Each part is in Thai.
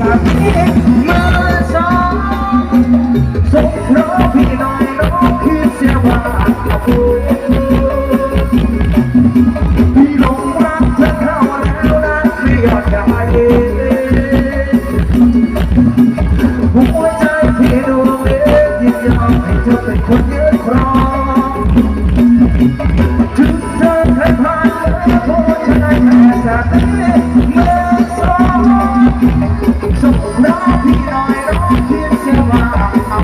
กับพี่มือสองส่งเพราะพี่น้องน้องคิเสียว่าพี่ลงรักเธอเข้าแล้วนั้นไม่ยอดใจหัวใจพี่ดวงเล็กยินยอมให้เธอเป็นคนยึดครองถึงเธอเคยผ่านและได้แค่จากนี้เมื่อ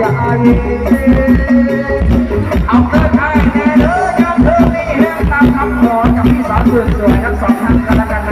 เอาเธอไทยแน่เลยยังเธอนี่เห็นตามคำขอกับพี่สาวสวยๆทั้งสองท่านกันแล้วกัน